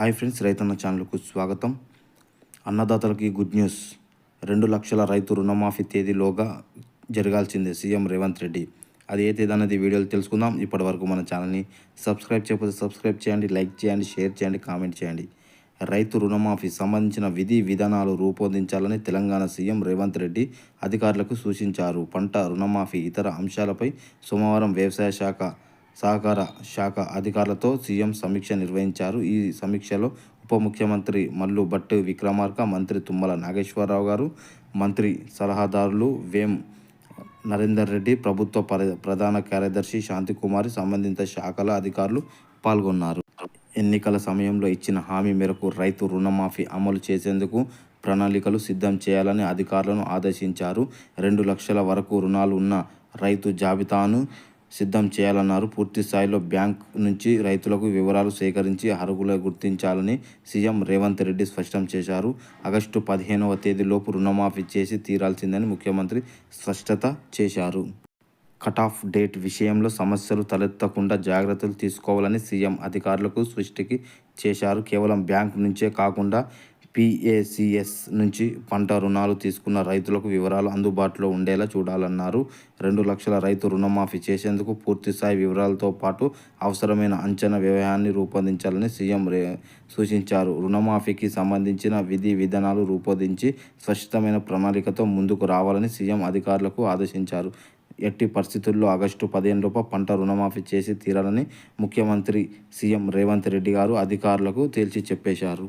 Hi friends రైతన్న ఛానల్కు స్వాగతం. అన్నదాతలకి గుడ్ న్యూస్. రెండు లక్షల రైతు రుణమాఫీ తేదీలోగా జరగాల్సిందే సీఎం రేవంత్ రెడ్డి. అది ఏ తేదీ అనేది వీడియోలు తెలుసుకుందాం. ఇప్పటి వరకు మన ఛానల్ని సబ్స్క్రైబ్ చేయకపోతే సబ్స్క్రైబ్ చేయండి లైక్ చేయండి షేర్ చేయండి కామెంట్ చేయండి. రైతు రుణమాఫీ సంబంధించిన విధి విధానాలు రూపొందించాలని తెలంగాణ సీఎం రేవంత్ రెడ్డి అధికారులకు సూచించారు. పంట రుణమాఫీ ఇతర అంశాలపై సోమవారం వ్యవసాయ శాఖ సహకార శాఖ అధికారులతో సీఎం సమీక్ష నిర్వహించారు. ఈ సమీక్షలో ఉప ముఖ్యమంత్రి మల్లు భట్ విక్రమార్క మంత్రి తుమ్మల నాగేశ్వరరావు గారు మంత్రి సలహాదారులు వేం నరేందర్ రెడ్డి ప్రభుత్వ ప్రధాన కార్యదర్శి శాంతికుమారి సంబంధిత శాఖల అధికారులు పాల్గొన్నారు. ఎన్నికల సమయంలో ఇచ్చిన హామీ మేరకు రైతు రుణమాఫీ అమలు చేసేందుకు ప్రణాళికలు సిద్ధం చేయాలని అధికారులను ఆదేశించారు. రెండు లక్షల వరకు రుణాలు ఉన్న రైతు జాబితాను సిద్ధం చేయాలన్నారు. పూర్తి స్థాయిలో బ్యాంక్ నుంచి రైతులకు వివరాలు సేకరించి అర్హులు గుర్తించాలని సీఎం రేవంత్ రెడ్డి స్పష్టం చేశారు. ఆగస్టు పదిహేనవ తేదీలోపు రుణమాఫీ చేసి తీరాల్సిందని ముఖ్యమంత్రి స్పష్టత చేశారు. కట్ ఆఫ్ డేట్ విషయంలో సమస్యలు తలెత్తకుండా జాగ్రత్తలు తీసుకోవాలని సీఎం అధికారులకు సృష్టికి చేశారు. కేవలం బ్యాంక్ నుంచే కాకుండా పిఏసిఎస్ నుంచి పంట రుణాలు తీసుకున్న రైతులకు వివరాలు అందుబాటులో ఉండేలా చూడాలన్నారు. రెండు లక్షల రైతు రుణమాఫీ చేసేందుకు పూర్తిస్థాయి వివరాలతో పాటు అవసరమైన అంచనా వ్యయాన్ని రూపొందించాలని సీఎం రే సూచించారు. రుణమాఫీకి సంబంధించిన విధి విధానాలు రూపొందించి స్పష్టమైన ప్రణాళికతో ముందుకు రావాలని సీఎం అధికారులకు ఆదేశించారు. ఎట్టి పరిస్థితుల్లో ఆగస్టు పదిహేను రూప పంట రుణమాఫీ చేసి తీరాలని ముఖ్యమంత్రి సీఎం రేవంత్ రెడ్డి గారు అధికారులకు తేల్చి చెప్పేశారు.